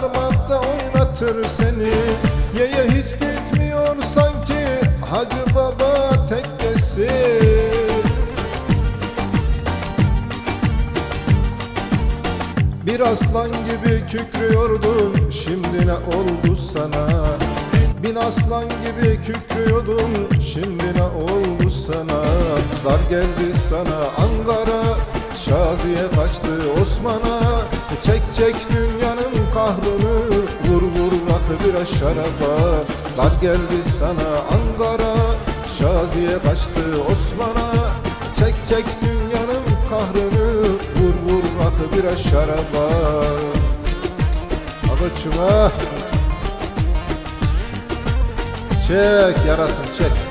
Parmakta oynatır seni. Yeye hiç bitmiyor sanki. Hacı Baba tekkesi Bir aslan gibi kükrüyordun şimdi ne oldu sana? Bin aslan gibi kükrüyordun şimdi ne oldu sana? Dar geldi sana Ankara. Şaziye kaçtı Osman'a. Çek çek rakı biraz şaraba Dar geldi sana Ankara Şaziye kaçtı Osman'a Çek çek dünyanın kahrını Vur vur rakı biraz şaraba Adıçıma Çek yarasın çek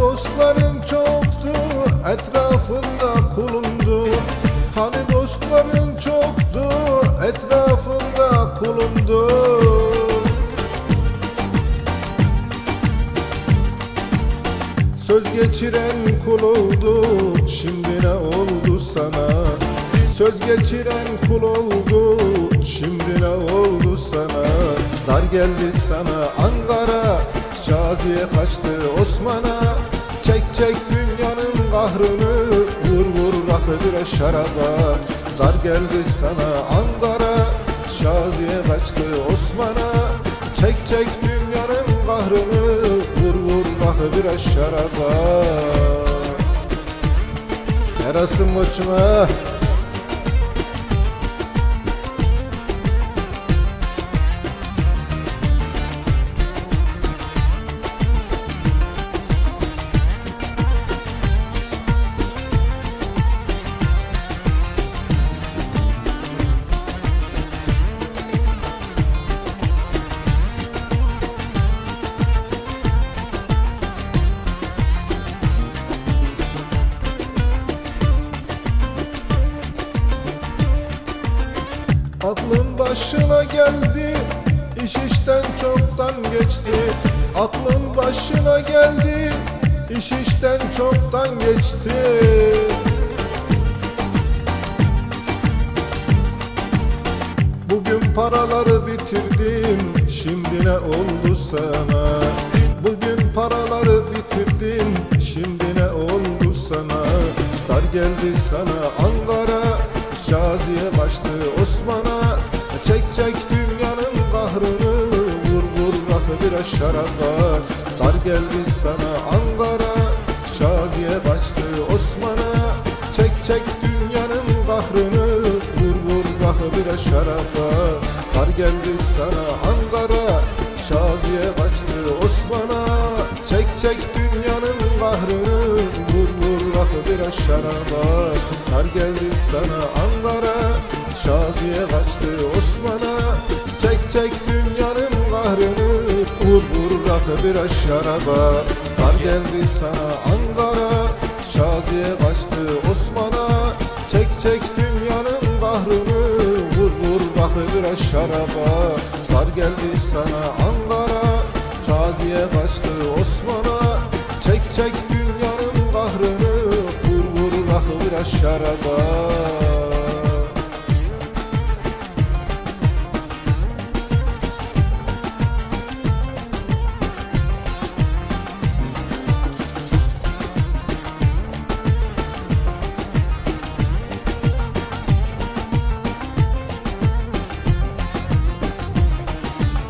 dostların çoktu etrafında bulundu Hani dostların çoktu etrafında bulundu Söz geçiren kul oldu şimdi ne oldu sana? Söz geçiren kul oldu şimdi ne oldu sana? Dar geldi sana Ankara Şaziye kaçtı Osman'a Çek dünyanın kahrını Vur vur rakı bir şaraba Dar geldi sana Ankara Şaziye kaçtı Osman'a. Çek çek dünyanın kahrını Vur vur rakı bir şaraba Yarasın koçuma Aklın başına geldi iş işten çoktan geçti. Aklın başına geldi iş işten çoktan geçti. Bugün paraları bitirdim şimdi ne oldu sana? Bugün paraları bitirdim şimdi ne oldu sana? Dar geldi sana Ankara Şaziye kaçtı şaraba Dar geldi sana Ankara. Şaziye kaçtı Osman'a Çek çek dünyanın kahrını. Vur vur rakı biraz şaraba Dar geldi sana Ankara. Şaziye kaçtı Osman'a Çek çek dünyanın kahrını. Vur vur rakı biraz şaraba Dar geldi sana Ankara. Şaziye kaçtı rakı biraz şaraba Dar geldi sana Ankara. Şaziye kaçtı Osman'a. Çek çek dünyanın kahrını Vur vur rakı biraz şaraba Dar geldi sana Ankara. Şaziye kaçtı Osman'a. Çek çek dünyanın kahrını Vur vur rakı biraz şaraba